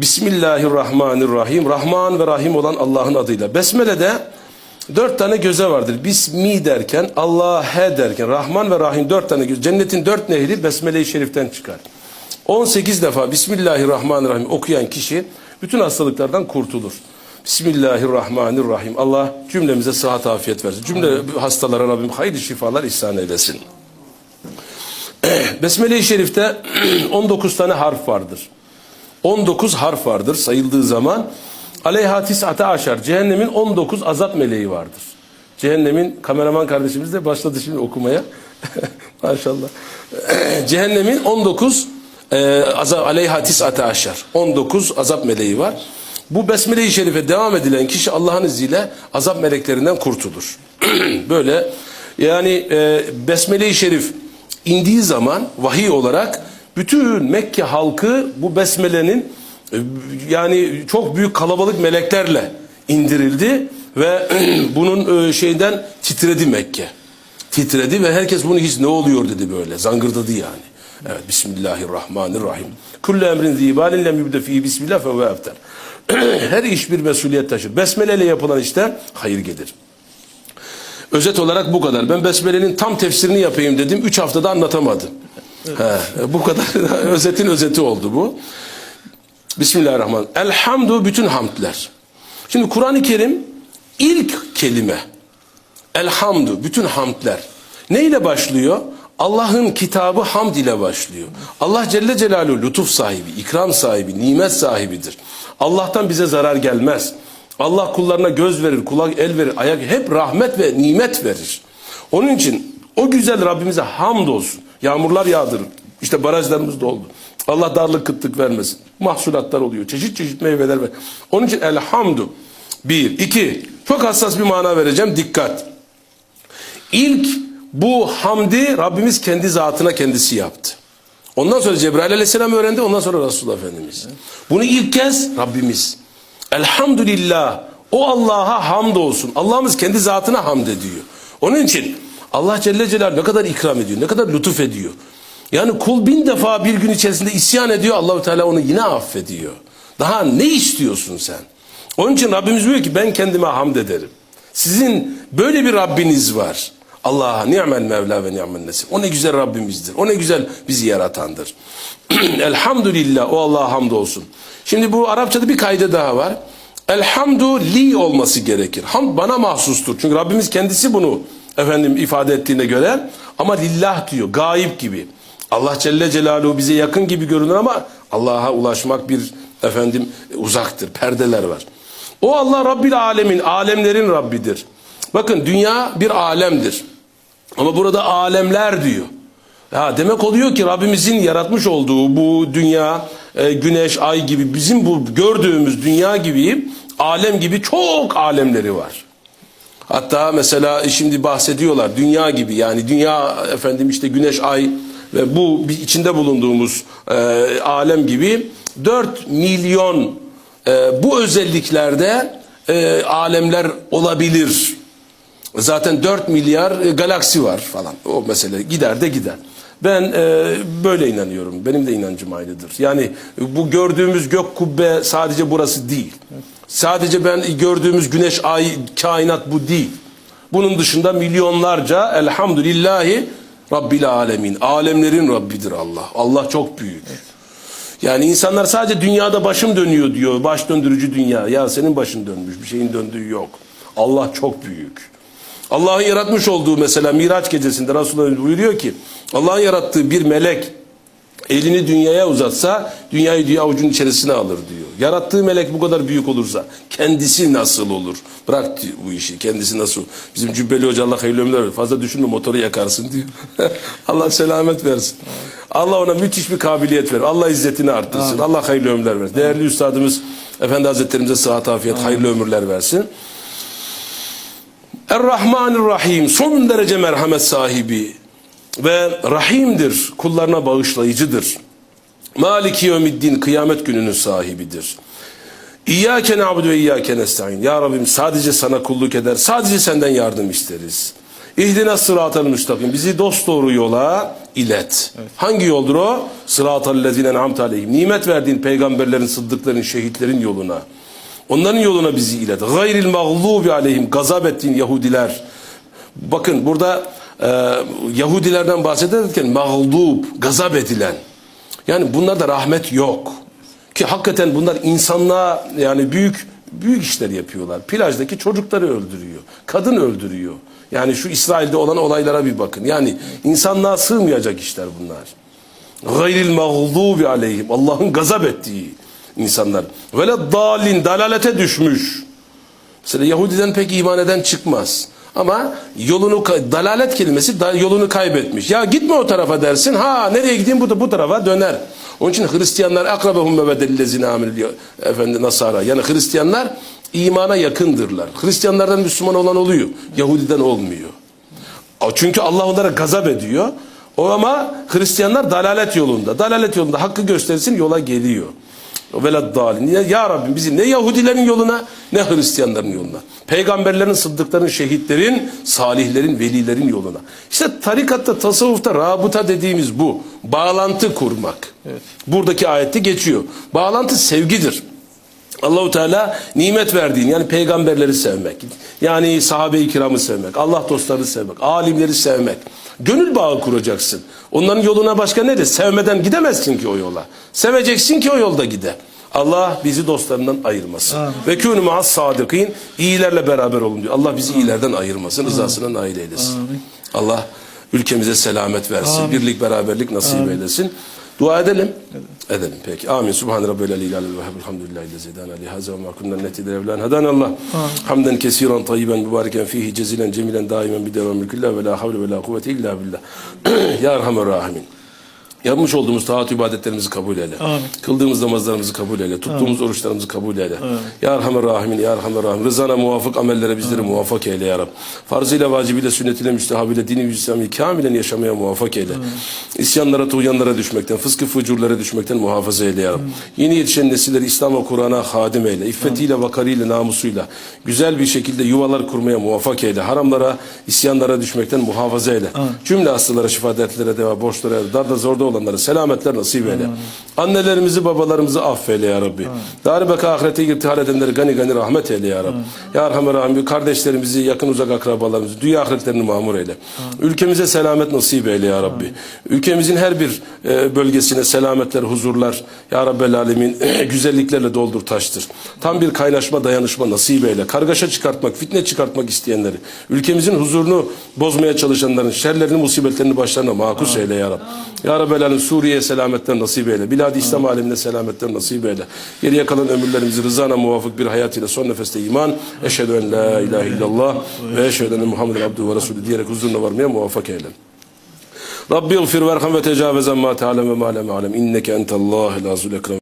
Bismillahirrahmanirrahim. Rahman ve Rahim olan Allah'ın adıyla. Besmele'de dört tane göze vardır. Bismi derken, Allah'e derken, Rahman ve Rahim dört tane göz. Cennetin dört nehri Besmele-i Şerif'ten çıkar. 18 defa Bismillahirrahmanirrahim okuyan kişi bütün hastalıklardan kurtulur. Bismillahirrahmanirrahim. Allah cümlemize sıhhat afiyet versin. Cümle hastalara Rabbim hayırlı şifalar ihsan eylesin. Besmele-i Şerif'te 19 tane harf vardır. 19 harf vardır sayıldığı zaman. Aleyha tis'ate aşar. Cehennemin 19 azap meleği vardır. Cehennemin kameraman kardeşimiz de başladı şimdi okumaya. Maşallah. Cehennemin 19 e, azap aleyha tis'ate aşar. 19 azap meleği var. Bu besmele-i şerife devam edilen kişi Allah'ın izniyle azap meleklerinden kurtulur. Böyle yani e, besmele-i şerif indiği zaman vahiy olarak bütün Mekke halkı bu besmelenin e, yani çok büyük kalabalık meleklerle indirildi ve bunun e, şeyden titredi Mekke. Titredi ve herkes bunu hiç ne oluyor dedi böyle zangırdadı yani. Evet Bismillahirrahmanirrahim. Kullu emrin zibalin lem yubde fihi bismillah fe huve efter. Her iş bir mesuliyet taşır. Besmele ile yapılan işte hayır gelir. Özet olarak bu kadar. Ben Besmele'nin tam tefsirini yapayım dedim. Üç haftada anlatamadım. He, bu kadar özetin özeti oldu bu. Bismillahirrahmanirrahim. Elhamdu bütün hamdler. Şimdi Kur'an-ı Kerim ilk kelime. Elhamdu bütün hamdler. Ne ile başlıyor? Allah'ın kitabı hamd ile başlıyor. Allah Celle Celaluhu lütuf sahibi, ikram sahibi, nimet sahibidir. Allah'tan bize zarar gelmez. Allah kullarına göz verir, kulak, el verir, ayak hep rahmet ve nimet verir. Onun için o güzel Rabbimize hamd olsun. Yağmurlar yağdırır. İşte barajlarımız doldu. Allah darlık kıtlık vermesin. Mahsulatlar oluyor. Çeşit çeşit meyveler ver. Onun için elhamdu. Bir. iki. Çok hassas bir mana vereceğim. Dikkat. İlk bu hamdi Rabbimiz kendi zatına kendisi yaptı. Ondan sonra Cebrail aleyhisselam öğrendi. Ondan sonra Resulullah Efendimiz. Bunu ilk kez Rabbimiz. Elhamdülillah. O Allah'a hamd olsun. Allah'ımız kendi zatına hamd ediyor. Onun için Allah Celle Celaluhu ne kadar ikram ediyor, ne kadar lütuf ediyor. Yani kul bin defa bir gün içerisinde isyan ediyor, Allahu Teala onu yine affediyor. Daha ne istiyorsun sen? Onun için Rabbimiz diyor ki ben kendime hamd ederim. Sizin böyle bir Rabbiniz var. Allah'a ni'mel mevla ve ni'mel nesir. O ne güzel Rabbimizdir. O ne güzel bizi yaratandır. Elhamdülillah o Allah'a hamd olsun. Şimdi bu Arapçada bir kaydı daha var. Elhamdu olması gerekir. Hamd bana mahsustur. Çünkü Rabbimiz kendisi bunu efendim ifade ettiğine göre ama lillah diyor. Gayip gibi. Allah Celle Celaluhu bize yakın gibi görünür ama Allah'a ulaşmak bir efendim uzaktır. Perdeler var. O Allah Rabbil Alemin, alemlerin Rabbidir. Bakın dünya bir alemdir. Ama burada alemler diyor. Ya demek oluyor ki Rabbimizin yaratmış olduğu bu dünya, e, güneş, ay gibi bizim bu gördüğümüz dünya gibi alem gibi çok alemleri var. Hatta mesela şimdi bahsediyorlar dünya gibi yani dünya efendim işte güneş, ay ve bu içinde bulunduğumuz e, alem gibi 4 milyon e, bu özelliklerde e, alemler olabilir. Zaten 4 milyar e, galaksi var falan. O mesele gider de gider. Ben e, böyle inanıyorum. Benim de inancım aynıdır. Yani bu gördüğümüz gök kubbe sadece burası değil. Sadece ben gördüğümüz güneş, ay, kainat bu değil. Bunun dışında milyonlarca elhamdülillahi Rabbil alemin. Alemlerin Rabbidir Allah. Allah çok büyük. Yani insanlar sadece dünyada başım dönüyor diyor. Baş döndürücü dünya. Ya senin başın dönmüş. Bir şeyin döndüğü yok. Allah çok büyük. Allah'ın yaratmış olduğu mesela Miraç gecesinde Resulullah buyuruyor ki Allah'ın yarattığı bir melek elini dünyaya uzatsa dünyayı diyor avucun içerisine alır diyor. Yarattığı melek bu kadar büyük olursa kendisi nasıl olur? Bırak diyor bu işi kendisi nasıl? Bizim Cübbeli Hoca Allah hayırlı ömürler. Fazla düşünme motoru yakarsın diyor. Allah selamet versin. Allah ona müthiş bir kabiliyet verir. Allah izzetini arttırsın. Allah hayırlı ömürler versin. Değerli üstadımız Efendi Hazretlerimize sıhhat afiyet hayırlı ömürler versin. Er-Rahmanir-Rahim son derece merhamet sahibi ve rahimdir. Kullarına bağışlayıcıdır. Maliki yevmiddin kıyamet gününün sahibidir. İyyâke na'budu ve iyyâke nestaîn. Ya Rabbim sadece sana kulluk eder. Sadece senden yardım isteriz. İhdina sıratel müstakim. Bizi dost doğru yola ilet. Hangi yoldur o? Sıratel lezine en'amte aleyhim. Nimet verdiğin peygamberlerin, sıddıkların, şehitlerin yoluna. Onların yoluna bizi ilet. Gayril mağlubi aleyhim. Gazap ettiğin Yahudiler. Bakın burada e, Yahudilerden bahsederken mağlub, gazap edilen. Yani bunlarda rahmet yok. Ki hakikaten bunlar insanlığa yani büyük büyük işler yapıyorlar. Plajdaki çocukları öldürüyor. Kadın öldürüyor. Yani şu İsrail'de olan olaylara bir bakın. Yani insanlığa sığmayacak işler bunlar. Gayril mağlubi aleyhim. Allah'ın gazap ettiği insanlar. Ve dalin dalalete düşmüş. Mesela Yahudiden pek iman eden çıkmaz. Ama yolunu dalalet kelimesi da, yolunu kaybetmiş. Ya gitme o tarafa dersin. Ha nereye gideyim bu da bu tarafa döner. Onun için Hristiyanlar akrabahum mevedellezine amil diyor efendi Nasara. Yani Hristiyanlar imana yakındırlar. Hristiyanlardan Müslüman olan oluyor. Yahudiden olmuyor. Çünkü Allah onlara gazap ediyor. O ama Hristiyanlar dalalet yolunda. Dalalet yolunda hakkı göstersin yola geliyor. Velad dalin. Ya, ya Rabbim bizi ne Yahudilerin yoluna ne Hristiyanların yoluna. Peygamberlerin, sıddıkların, şehitlerin, salihlerin, velilerin yoluna. İşte tarikatta, tasavvufta rabıta dediğimiz bu. Bağlantı kurmak. Buradaki ayette geçiyor. Bağlantı sevgidir. Allahu Teala nimet verdiğin yani peygamberleri sevmek, yani sahabe-i kiramı sevmek, Allah dostları sevmek, alimleri sevmek. Gönül bağı kuracaksın. Onların yoluna başka ne de sevmeden gidemezsin ki o yola. Seveceksin ki o yolda gide. Allah bizi dostlarından ayırmasın. Ve kûnü ma'as sadıkîn. İyilerle beraber olun diyor. Allah bizi iyilerden ayırmasın. Rızasına nail eylesin. Allah ülkemize selamet versin. Birlik beraberlik nasip eylesin. Dua edelim. Edelim peki. Amin. Subhan rabbil aliyyi alel vehhab. Elhamdülillahi lezi hedana li haza ve ma kunna nehtedi evlen hedana Allah. Hamden kesiran tayyiben mübareken fihi cezilen cemilen daimen bi devamil küllah ve la havle ve la kuvvete illa billah. ya Erhamer Rahimin. Yapmış olduğumuz taat ibadetlerimizi kabul eyle. Kıldığımız namazlarımızı kabul eyle. Tuttuğumuz oruçlarımızı kabul eyle. Ya Erhamer Rahimin, Ya Erhamer Rahim. Rızana muvafık amellere bizleri muvaffak eyle ya Rab. Farzıyla, vacibiyle, sünnetiyle, müstehabiyle, dini İslami kamilen yaşamaya muvaffak eyle. İsyanlara, tuğyanlara düşmekten, fıskı fucurlara düşmekten muhafaza eyle ya Rab. Yeni yetişen nesilleri İslam'a, Kur'an'a hadim eyle. İffetiyle, vakarıyla, namusuyla güzel bir şekilde yuvalar kurmaya muvaffak eyle. Haramlara, isyanlara düşmekten muhafaza eyle. Cümle hastalara, şifa dertlere, deva, borçlara, darda zorda olanlara selametler nasip eyle. Annelerimizi, babalarımızı affeyle ya Rabbi. Dar beka ahirete irtihal edenleri gani gani rahmet eyle ya Rabbi. Ya Erhamer Rahim, kardeşlerimizi, yakın uzak akrabalarımızı, dünya ahiretlerini mamur eyle. Ülkemize selamet nasip eyle ya Rabbi. Ülkemizin her bir e, bölgesine selametler, huzurlar, Ya Rabbel Alemin güzelliklerle doldur taştır. Tam bir kaynaşma, dayanışma nasip eyle. Kargaşa çıkartmak, fitne çıkartmak isteyenleri, ülkemizin huzurunu bozmaya çalışanların şerlerini, musibetlerini başlarına makus eyle ya Rabbi. Ya Rabbel Alemin Suriye'ye selametler nasip eyle. Bilad-i İslam alemine selametler nasip eyle. Geriye kalan ömürlerimizi rızana muvafık bir hayat ile son nefeste iman. Eşhedü en la ilahe illallah ve eşhedü enne Muhammeden abduhu ve resulü diyerek huzuruna varmaya muvaffak eyle. Rabbi iğfir verham ve tecavüz amma te'alem ve ma lem alem. İnneke entellahi lazul ekrem.